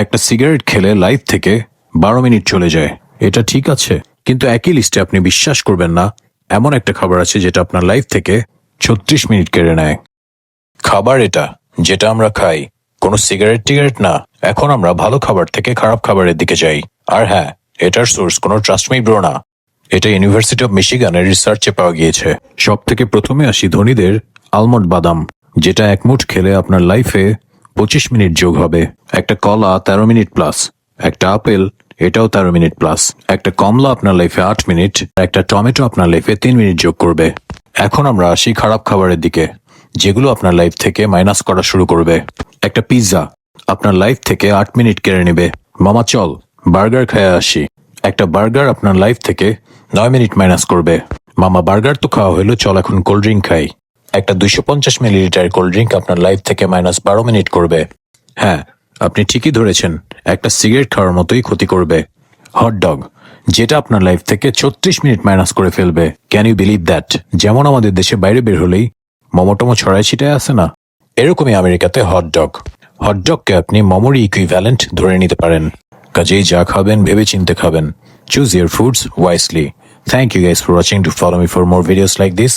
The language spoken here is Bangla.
একটা সিগারেট খেলে লাইফ থেকে বারো মিনিট চলে যায়। এটা ঠিক আছে, কিন্তু একই লিস্টে আপনি বিশ্বাস করবেন না। এমন একটা খাবার আছে যেটা আপনার লাইফ থেকে ছত্রিশ মিনিট কেড়ে নেয়। খাবার এটা, যেটা আমরা খাই। কোনো সিগারেট টিগারেট না। এখন আমরা ভালো খাবার থেকে খারাপ খাবারের দিকে যাই। আর হ্যাঁ এটার সোর্স কোনো ট্রাস্ট মি ব্রো না। এটা ইউনিভার্সিটি অফ মিশিগানের রিসার্চে পাওয়া গিয়েছে। সব থেকে প্রথমে আসি ধনীদের আলমন্ড বাদাম, যেটা এক মুঠ খেলে আপনার লাইফে পঁচিশ মিনিট যোগ হবে। একটা কলা তেরো মিনিট প্লাস একটা আপেল এটাও তেরো মিনিট প্লাস একটা কমলা আপনার লাইফে আট মিনিট, একটা টমেটো আপনার লাইফে তিন মিনিট যোগ করবে। এখন আমরা আসি খারাপ খাবারের দিকে, যেগুলো আপনার লাইফ থেকে মাইনাস করা শুরু করবে। একটা পিৎজা আপনার লাইফ থেকে আট মিনিট কেড়ে নেবে। মামা চল, বার্গার খেয়ে আসি। একটা বার্গার আপনার লাইফ থেকে নয় মিনিট মাইনাস করবে। মামা বার্গার তো খাওয়া হলো, চল এখন কোল্ড ড্রিঙ্ক খাই। একটা দুইশো পঞ্চাশ মিলিলিটার কোল্ড ড্রিঙ্ক আপনার লাইফ থেকে মাইনাস বারো মিনিট করবে। হ্যাঁ আপনি ঠিকই ধরেছেন, একটা সিগারেট খাওয়ার মতোই ক্ষতি করবে। হট ডগ যেটা আপনার লাইফ থেকে ছত্রিশ মিনিট মাইনাস করে ফেলবে। ক্যান ইউ বিলিভ দ্যাট যেমন আমাদের দেশে বাইরে বের হলেই মমোটমো ছড়ায় ছিটায় আসে না? এরকমই আমেরিকাতে হট ডগ হট ডগকে আপনি মমোর ইকুইভ্যালেন্ট ধরে নিতে পারেন। কাজেই যা খাবেন ভেবে চিনতে খাবেন। Choose your foods wisely thank you guys for watching to follow me for more videos like this